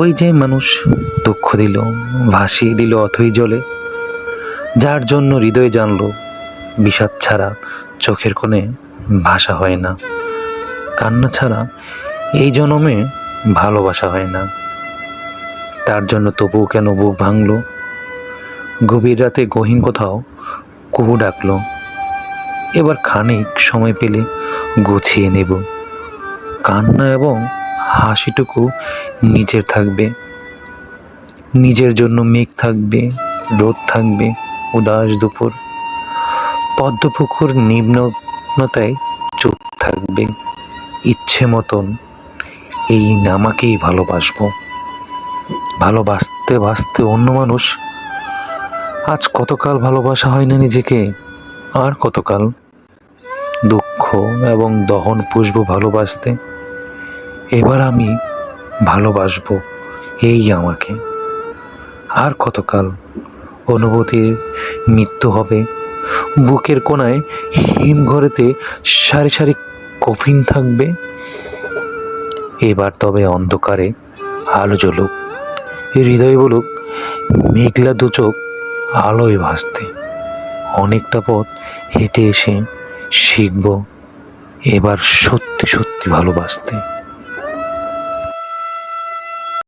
ওই যে মানুষ দুঃখ দিল, ভাসিয়ে দিল অথই জলে। যার জন্য হৃদয় জানলো, বিষাদ ছাড়া চোখের কোণে ভাষা হয় না। কান্না ছাড়া এই জনমে ভালোবাসা হয় না। তার জন্য তবুও কেন বুক ভাঙল? গভীর রাতে গহীন কোথাও কুহু ডাকলো। এবার খানিক সময় পেলে গুছিয়ে নেব। কান্না এবং হাসিটুকু নিজের থাকবে। নিজের জন্য মেঘ থাকবে, রোদ থাকবে, উদাস দুপুর। পদ্মপুকুর নিম্নতায় চুপ থাকবে। ইচ্ছে মতন এই নামাকেই ভালোবাসবো। ভালোবাসতে বাসতে অন্য মানুষ, আজ কতকাল ভালোবাসা হয় না নিজেকে, আর কতকাল দুঃখ এবং দহন পুষবো ভালোবাসতে। এবার আমি ভালোবাসবো এই আমাকে। আর কতকাল অনুভূতির মৃত্যু হবে? বুকের কোনায় হিমঘরেতে সারি সারি কফিন থাকবে? এবার তবে অন্ধকারে আলো জ্বলুক, হৃদয় বলুক, মেঘলা দু চোখ আলোয় ভাসতে। অনেকটা পথ হেঁটে এসে শিখব এবার সত্যি সত্যি ভালোবাসতে।